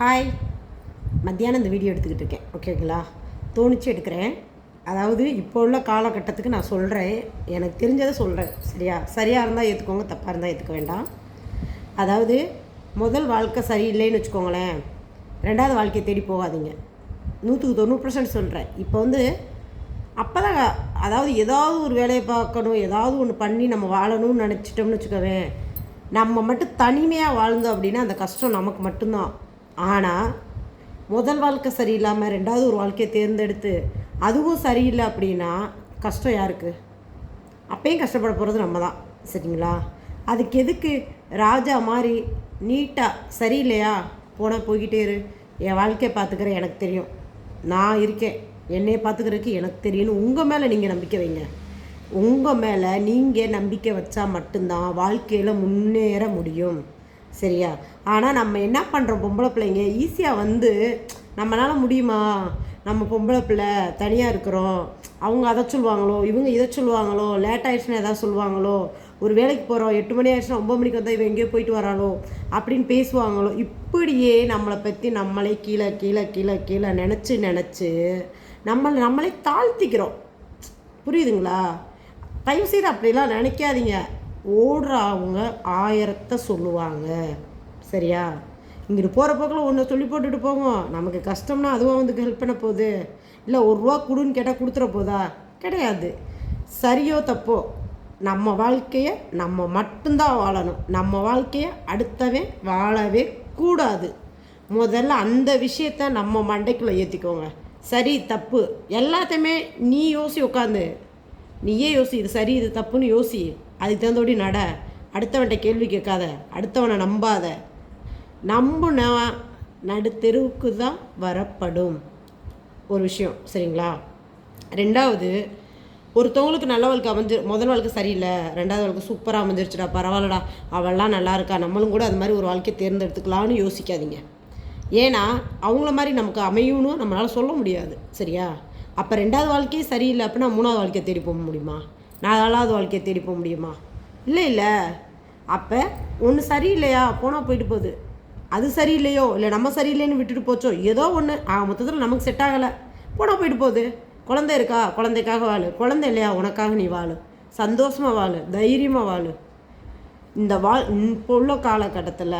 Hi மத்தியானம் இந்த video எடுத்துக்கிட்டு இருக்கேன். ஓகேங்களா தோணிச்சு எடுக்கிறேன். அதாவது இப்போ உள்ள காலகட்டத்துக்கு நான் சொல்கிறேன் எனக்கு தெரிஞ்சதை சொல்கிறேன் சரியா? சரியாக இருந்தால் ஏற்றுக்கோங்க தப்பாக இருந்தால் ஏற்றுக்க வேண்டாம். அதாவது முதல் வாழ்க்கை சரியில்லைன்னு வச்சுக்கோங்களேன். ரெண்டாவது வாழ்க்கையை தேடி போகாதீங்க. நூற்றுக்கு தொண்ணூறு பர்சன்ட் சொல்கிறேன் இப்போ வந்து அப்போ தான் அதாவது ஏதாவது ஒரு வேலையை பார்க்கணும் ஏதாவது ஒன்று பண்ணி நம்ம வாழணும்னு நினச்சிட்டோம்னு வச்சுக்கவேன். நம்ம மட்டும் தனிமையாக வாழ்ந்தோம் அப்படின்னா அந்த கஷ்டம் நமக்கு மட்டும்தான். ஆனால் முதல் வாழ்க்கை சரியில்லாமல் ரெண்டாவது ஒரு வாழ்க்கையை தேர்ந்தெடுத்து அதுவும் சரியில்லை அப்படின்னா கஷ்டம் யாருக்கு? அப்பயும் கஷ்டப்பட போகிறது நம்ம தான் சரிங்களா? அதுக்கு எதுக்கு ராஜா மாதிரி நீட்டாக சரியில்லையா? போனால் போய்கிட்டே இரு. என் வாழ்க்கையை பார்த்துக்கிற எனக்கு தெரியும். நான் இருக்கேன். என்னையை பார்த்துக்கிறதுக்கு எனக்கு தெரியும்னு உங்கள் மேலே நீங்கள் நம்பிக்கை வைங்க. உங்கள் மேலே நீங்கள் நம்பிக்கை வச்சா மட்டும்தான் வாழ்க்கையில் முன்னேற முடியும். சரியா? ஆனால் நம்ம என்ன பண்ணுறோம் பொம்பளை பிள்ளைங்க? ஈஸியாக வந்து நம்மளால் முடியுமா? நம்ம பொம்பளை பிள்ளை தனியாக இருக்கிறோம். அவங்க அதை சொல்லுவாங்களோ? இவங்க இதை சொல்லுவாங்களோ? லேட் ஆயிடுச்சுன்னா எதாவது சொல்லுவாங்களோ? ஒரு வேலைக்கு போகிறோம் எட்டு மணி ஆயிடுச்சுன்னா ஒம்பது மணிக்கு வந்தால் இவன் எங்கேயோ போயிட்டு வராளோ? அப்படின்னு பேசுவாங்களோ? இப்படியே நம்மளை பற்றி நம்மளே கீழே கீழே கீழே கீழே நினச்சி நினச்சி நம்மளை நம்மளே தாழ்த்திக்கிறோம். புரியுதுங்களா? தயவுசெய்து அப்படிலாம் நினைக்காதீங்க. ஓடுறவங்க ஆயிரத்தை சொல்லுவாங்க. சரியா? இங்கிட்டு போகிற போக்கில் ஒன்று சொல்லி போட்டுட்டு போவோம் நமக்கு கஷ்டம்னா அதுவும் வந்து ஹெல்ப் பண்ண போகுது. இல்லை ஒரு ரூபா கொடுன்னு கேட்டால் கொடுத்துட போதா? கிடையாது. சரியோ தப்போ? நம்ம வாழ்க்கையை நம்ம மட்டும்தான் வாழணும். நம்ம வாழ்க்கையை அடுத்தவன் வாழவே கூடாது. முதல்ல அந்த விஷயத்த நம்ம மண்டைக்குள்ளே ஏற்றிக்கோங்க சரி தப்பு. எல்லாத்தையுமே நீ யோசி உட்காந்து நீயே யோசி இது சரி இது தப்புன்னு யோசி. அதுக்கு தகுந்தபடி நட. அடுத்தவன்கிட்ட கேள்வி கேட்காத. அடுத்தவனை நம்பாத. நம்புனா நடுத்தெருவுக்கு தான் வரப்படும். ஒரு விஷயம் சரிங்களா? ரெண்டாவது ஒருத்தவங்களுக்கு நல்ல வாழ்க்கை அமைஞ்சு முதல் வாழ்க்கை சரியில்லை. ரெண்டாவது வாழ்க்கை சூப்பராக அமைஞ்சிருச்சுடா பரவாயில்லடா. அவள்லாம் நல்லா இருக்கா? நம்மளும் கூட அது மாதிரி ஒரு வாழ்க்கையை தேர்ந்தெடுத்துக்கலாம்னு யோசிக்காதீங்க. ஏன்னா அவங்கள மாதிரி நமக்கு அமையும்னு நம்மளால் சொல்ல முடியாது சரியா? அப்போ ரெண்டாவது வாழ்க்கையே சரியில்லை அப்படின்னா மூணாவது வாழ்க்கையை தேடி போக முடியுமா? நாலாவது வாழ்க்கையை தேடி போக முடியுமா? இல்லை இல்லை. அப்போ ஒன்று சரியில்லையா? போனால் போயிட்டு போகுது. அது சரியில்லையோ? இல்லை நம்ம சரியில்லைன்னு விட்டுட்டு போச்சோ? ஏதோ ஒன்று ஆ மொத்தத்தில் நமக்கு செட் ஆகலை. போனால் போயிட்டு போகுது. குழந்தை இருக்கா? குழந்தைக்காக வாழு. குழந்தை இல்லையா? உனக்காக நீ வாழு. சந்தோஷமாக வாழு. தைரியமாக வாழு. இந்த வாழ் இப்போ உள்ள காலகட்டத்தில்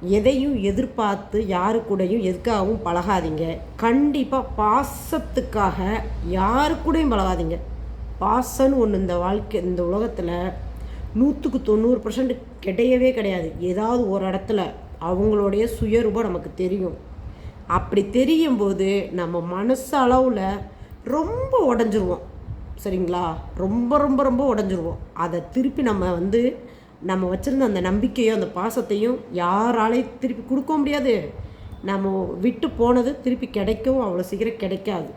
எதையும் எதிர்பார்த்து யாரு கூடயும் எதுக்காகவும் பழகாதீங்க. கண்டிப்பாக பாசத்துக்காக யாரு கூடயும் பழகாதீங்க. பாசம்னு ஒன்று இந்த வாழ்க்கை இந்த உலகத்தில் நூற்றுக்கு தொண்ணூறு பர்சன்ட் கிடையவே கிடையாது. ஏதாவது ஒரு இடத்துல அவங்களுடைய சுயரூபம் நமக்கு தெரியும். அப்படி தெரியும் போது நம்ம மனசு அளவில் ரொம்ப உடஞ்சிருவோம். சரிங்களா? ரொம்ப ரொம்ப ரொம்ப உடஞ்சிருவோம். அதை திருப்பி நம்ம வந்து நம்ம வச்சுருந்த அந்த நம்பிக்கையும் அந்த பாசத்தையும் யாராலையும் திருப்பி கொடுக்க முடியாது. நம்ம விட்டு போனது திருப்பி கிடைக்கவும் அவ்வளோ சீக்கிரம் கிடைக்காது.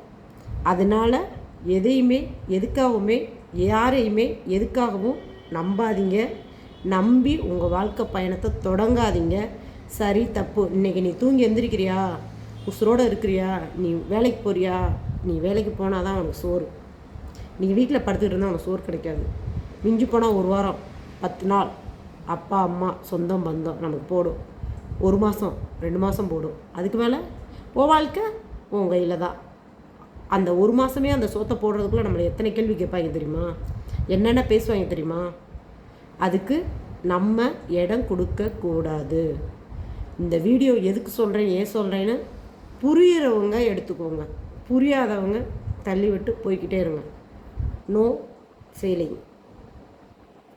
அதனால் எதையுமே எதுக்காகவுமே யாரையுமே எதுக்காகவும் நம்பாதீங்க. நம்பி உங்கள் வாழ்க்கை பயணத்தை தொடங்காதீங்க. சரி தப்பு. இன்றைக்கி நீ தூங்கி எந்திரிக்கிறியா? உசுரோடு இருக்கிறியா? நீ வேலைக்கு போறியா? நீ வேலைக்கு போனால் தான் உனக்கு சோறு. நீ வீட்டில் படுத்துக்கிட்டு இருந்தால் உனக்கு சோறு கிடைக்காது. மிஞ்சி போனால் ஒரு வாரம் பத்து நாள். அப்பா அம்மா சொந்தம் பந்தம் நமக்கு போடும். ஒரு மாதம் ரெண்டு மாதம் போடும். அதுக்கு மேலே ஓ வாழ்க்கை உன் கையில் தான். அந்த ஒரு மாதமே அந்த சோத்தை போடுறதுக்குள்ளே நம்மளை எத்தனை கேள்வி கேட்பாங்க தெரியுமா? என்னென்ன பேசுவாங்க தெரியுமா? அதுக்கு நம்ம இடம் கொடுக்கக்கூடாது இந்த வீடியோ எதுக்கு சொல்கிறேன் ஏன் சொல்கிறேன்னு புரியிறவங்க எடுத்துக்கோங்க. புரியாதவங்க தள்ளி விட்டு போய்கிட்டே இருங்க. No feeling